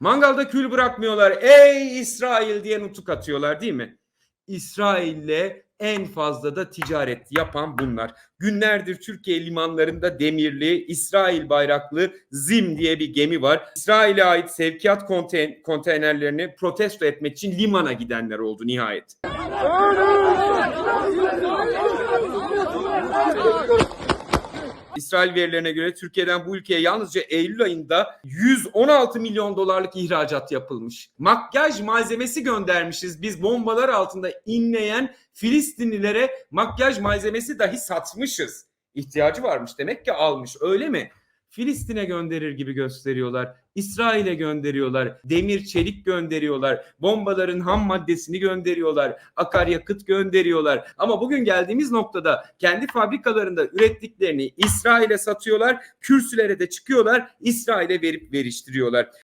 Mangalda kül bırakmıyorlar. Ey İsrail diye nutuk atıyorlar değil mi? İsrail'le en fazla da ticaret yapan bunlar. Günlerdir Türkiye limanlarında demirli, İsrail bayraklı Zim diye bir gemi var. İsrail'e ait sevkiyat konten- konteynerlerini protesto etmek için limana gidenler oldu nihayet. İsrail verilerine göre Türkiye'den bu ülkeye yalnızca Eylül ayında 116 milyon dolarlık ihracat yapılmış. Makyaj malzemesi göndermişiz. Biz bombalar altında inleyen Filistinlilere makyaj malzemesi dahi satmışız. İhtiyacı varmış demek ki almış öyle mi? Filistin'e gönderir gibi gösteriyorlar. İsrail'e gönderiyorlar. Demir çelik gönderiyorlar. Bombaların ham maddesini gönderiyorlar. Akaryakıt gönderiyorlar. Ama bugün geldiğimiz noktada kendi fabrikalarında ürettiklerini İsrail'e satıyorlar. Kürsülere de çıkıyorlar. İsrail'e verip veriştiriyorlar.